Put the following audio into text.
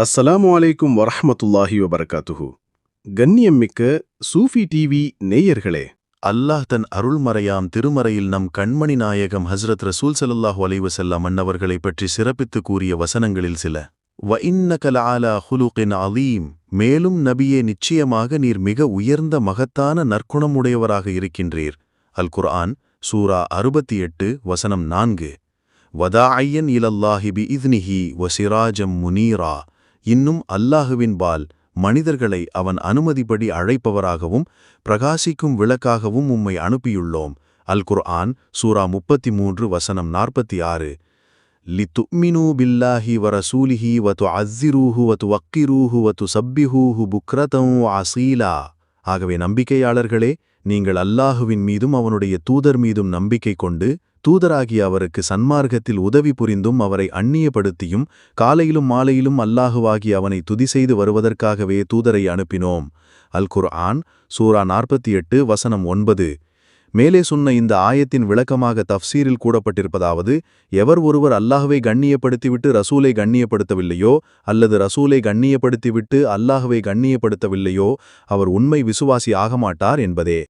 அஸ்ஸலாமு அலைக்கும் வரஹ்மத்துல்லாஹி வபரகாத்துஹு. கண்ணியம்மிக்க சூஃபி டிவி நேயர்களே. அல்லாஹ் தன் அருள்மறையாம் திருமறையில் நம் கண்மணி நாயகம் ஹஸ்ரத் ரசூல் ஸல்லல்லாஹு அலைவசல்லாம் அன்னவர்களை பற்றி சிறப்பித்து கூறிய வசனங்களில் சில. வ இன்னக லஆலா ஹுலுகின் அலீம். மேலும் நபியே நிச்சயமாக நீர் மிக உயர்ந்த மகத்தான நற்குணமுடையவராக இருக்கின்றீர். அல் குர்ஆன் சூரா அறுபத்தி எட்டு வசனம் நான்கு. வதா ஐயன் இலல்லாஹிபி இத்னிஹி வசிராஜம் முனீரா. இன்னும் அல்லாஹுவின் பால் மனிதர்களை அவன் அனுமதிப்படி அழைப்பவராகவும் பிரகாசிக்கும் விளக்காகவும் உம்மை அனுப்பியுள்ளோம். அல் குர்ஆன் சூரா முப்பத்தி மூன்று வசனம் நாற்பத்தி ஆறு லித்துமினூ பில்லாஹி வரசூலிஹி வத்து அஸ்ஸிரூஹு வத்து வக்கிரூஹு வத்து சப்பிஹூஹு புக்ரதம் அசீலா. ஆகவே நம்பிக்கையாளர்களே நீங்கள் அல்லாஹுவின் மீதும் அவனுடைய தூதர் மீதும் நம்பிக்கை கொண்டு தூதராகிய அவருக்கு சன்மார்க்கத்தில் உதவி புரிந்தும் அவரை அந்நியப்படுத்தியும் காலையிலும் மாலையிலும் அல்லாஹுவாகி அவனை துதி செய்து வருவதற்காகவே தூதரை அனுப்பினோம். அல் குர்ஆன் சூரா நாற்பத்தி எட்டு வசனம் ஒன்பது. மேலே சொன்ன இந்த ஆயத்தின் விளக்கமாக தஃப்சீரில் கூடப்பட்டிருப்பதாவது எவர் ஒருவர் அல்லாஹுவை கண்ணியப்படுத்திவிட்டு ரசூலை கண்ணியப்படுத்தவில்லையோ அல்லது ரசூலை கண்ணியப்படுத்திவிட்டு அல்லாஹுவை கண்ணியப்படுத்தவில்லையோ அவர் உண்மை விசுவாசி ஆகமாட்டார் என்பதே.